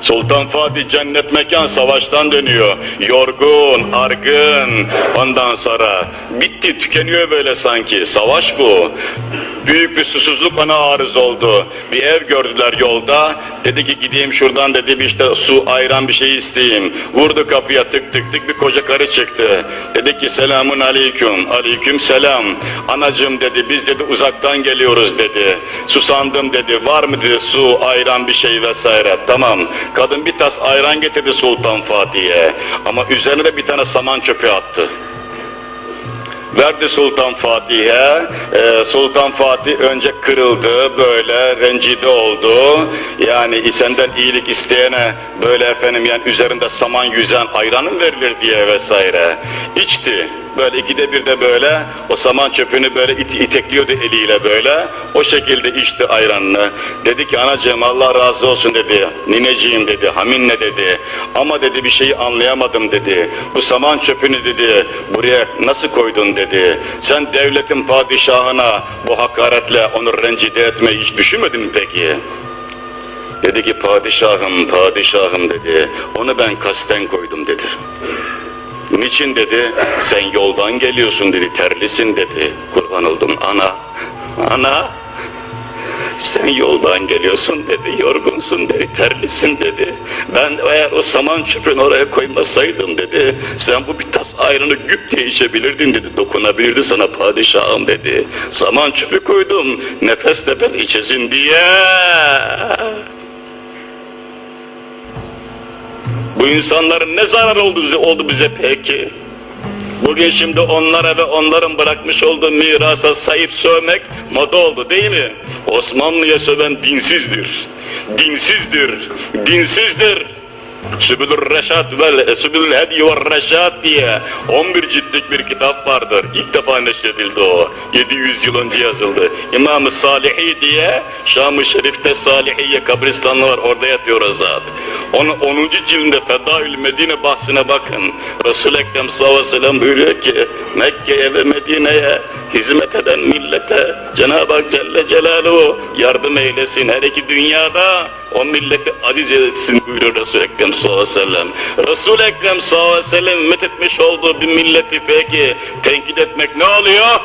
Sultan Fatih cennet mekan savaştan dönüyor. Yorgun, argın. Ondan sonra bitti, tükeniyor böyle sanki. Savaş bu. Büyük bir susuzluk ona arız oldu. Bir ev gördüler yolda. Dedi ki gideyim şuradan dedi bir işte su, ayran bir şey isteyeyim. Vurdu kapıya tık tık tık bir koca karı çıktı. Dedi ki selamun aleyküm. Aleyküm selam. Anacım dedi biz dedi uzaktan geliyoruz dedi. Susandım dedi. Var mı dedi su, ayran bir şey vesaire. Tamam. Kadın bir tas ayran getirdi Sultan Fatih'e. Ama üzerine de bir tane saman çöpü attı. Verdi Sultan Fatih'e. Ee, Sultan Fatih önce kırıldı, böyle rencide oldu. Yani senden iyilik isteyene böyle efendim yani üzerinde saman yüzen ayranın verilir diye vesaire. İçti. Böyle ikide bir de böyle o saman çöpünü böyle it itekliyordu eliyle böyle. O şekilde içti ayranını. Dedi ki anacığım Allah razı olsun dedi. Nineciğim dedi. Haminle dedi. Ama dedi bir şeyi anlayamadım dedi. Bu saman çöpünü dedi buraya nasıl koydun dedi. Sen devletin padişahına bu hakaretle onu rencide etmeyi hiç düşünmedin mi peki? Dedi ki padişahım padişahım dedi. Onu ben kasten koydum dedi. Niçin dedi, sen yoldan geliyorsun dedi, terlisin dedi. Kurban oldum ana, ana. Sen yoldan geliyorsun dedi, yorgunsun dedi, terlisin dedi. Ben eğer o saman çöpünü oraya koymasaydım dedi, sen bu bir tas ayranı güp diye içebilirdin dedi, dokunabilirdi sana padişahım dedi. Saman çöpü koydum, nefes nefes içesin diye. Bu insanların ne zararı oldu bize, oldu bize peki? Bugün şimdi onlara ve onların bırakmış olduğu mirasa sahip sövmek moda oldu değil mi? Osmanlı'ya söven dinsizdir. Dinsizdir. Dinsizdir. Sübülür Reşat ve Sübülül Hedi ve Reşat diye 11 ciltlik bir kitap vardır. İlk defa neşredildi o. 700 yıl önce yazıldı. İmam-ı Salihi diye Şam-ı Şerif'te Salihiye kabristanlığı var. Orada yatıyor o zat. Onun 10. cildinde Fedaül Medine bahsine bakın. Resul-i Ekrem sallallahu aleyhi buyuruyor ki Mekke'ye ve Medine'ye hizmet eden millete Cenab-ı Hak Celle Celaluhu yardım eylesin her iki dünyada o milleti aziz etsin buyuruyor Resul-i Ekrem sallallahu aleyhi ve sellem. Resul-i Ekrem sallallahu aleyhi ve sellem ümmet etmiş olduğu bir milleti peki tenkit etmek ne oluyor?